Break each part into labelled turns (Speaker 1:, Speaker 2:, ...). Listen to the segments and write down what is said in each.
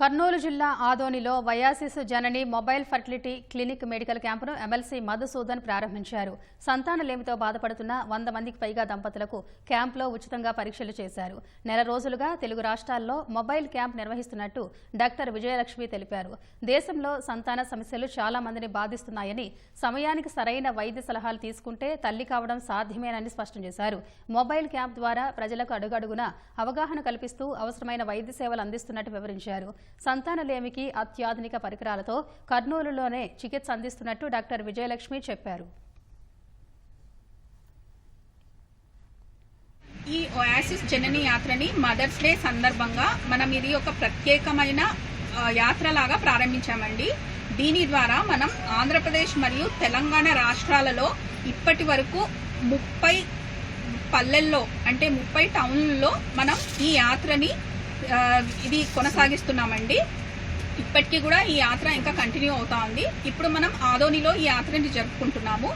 Speaker 1: కర్నూలు జిల్లా ఆదోనిలో వయాసిస్ Janani mobile fertility clinic medical క్యాంపును MLC Madhusudan ప్రారంభించారు. సంతానలేమితో బాధపడుతున్న వంద మందికి పైగా దంపతులకు క్యాంపులో ఉచితంగా పరీక్షలు చేశారు. నెల రోజులుగా తెలుగు రాష్ట్రాల్లో మొబైల్ క్యాంప్ నిర్వహిస్తున్నట్టు డాక్టర్ విజయలక్ష్మి తెలిపారు. దేశంలో సంతాన సమస్యలు చాలా మందిని బాధిస్తున్నాయని సమయానికి సరైన వైద్య సలహాలు తీసుకుంటే తల్లి కావడం సాధ్యమేనని స్పష్టం చేశారు. మొబైల్ క్యాంప్ ద్వారా ప్రజలకు అడుగడుగున అవగాహన కల్పిస్తూ అవసరమైన వైద్య సేవలు అందిస్తున్నట్టు వివరించారు. సంతానలేమికి అత్యాధునిక పరికరాలతో కర్నూలులోనే చికిత్స అందిస్తున్నట్టు డాక్టర్ విజయలక్ష్మి చెప్పారు.
Speaker 2: ఈ ఒయాసిస్ జనని యాత్రని మదర్స్ డే సందర్భంగా మనం ఇది ఒక ప్రత్యేకమైన యాత్రలాగా ప్రారంభించామండి. దీని ద్వారా మనం ఆంధ్రప్రదేశ్ మరియు తెలంగాణ రాష్ట్రాలలో ఇప్పటి వరకు ముప్పై పల్లెల్లో అంటే ముప్పై టౌన్లలో మనం ఈ యాత్రని ఇది కొనసాగిస్తున్నామండి. ఇప్పటికీ కూడా ఈ యాత్ర ఇంకా కంటిన్యూ అవుతా ఉంది. ఇప్పుడు మనం ఆదోనిలో ఈ యాత్రని జరుపుకుంటున్నాము.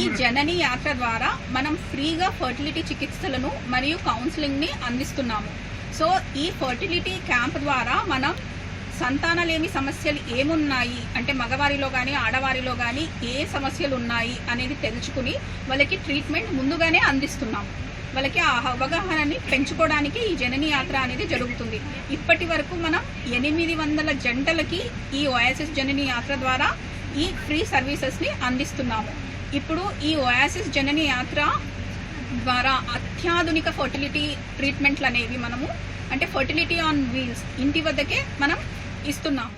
Speaker 2: ఈ జనని యాత్ర ద్వారా మనం ఫ్రీగా ఫర్టిలిటీ చికిత్సలను మరియు కౌన్సిలింగ్ని అందిస్తున్నాము. సో ఈ ఫర్టిలిటీ క్యాంప్ ద్వారా మనం సంతానలేమి సమస్యలు ఏమున్నాయి? అంటే మగవారిలో కానీ ఆడవారిలో కానీ ఏ సమస్యలు ఉన్నాయి అనేది తెలుసుకుని వాళ్ళకి ట్రీట్మెంట్ ముందుగానే అందిస్తున్నాము. వాళ్ళకి ఆ అవగాహనని పెంచుకోవడానికి ఈ జనని యాత్ర అనేది జరుగుతుంది. ఇప్పటి వరకు మనం ఎనిమిది వందల జంటలకి ఈ ఓయాసిస్ జనని యాత్ర ద్వారా ఈ ఫ్రీ సర్వీసెస్ని అందిస్తున్నాము. ఇప్పుడు ఈ ఓయాసిస్ జనని యాత్ర ద్వారా అత్యాధునిక ఫర్టిలిటీ ట్రీట్మెంట్లు అనేవి మనము అంటే ఫర్టిలిటీ ఆన్ వీల్స్ ఇంటి వద్దకే మనం ఇస్తున్నాము.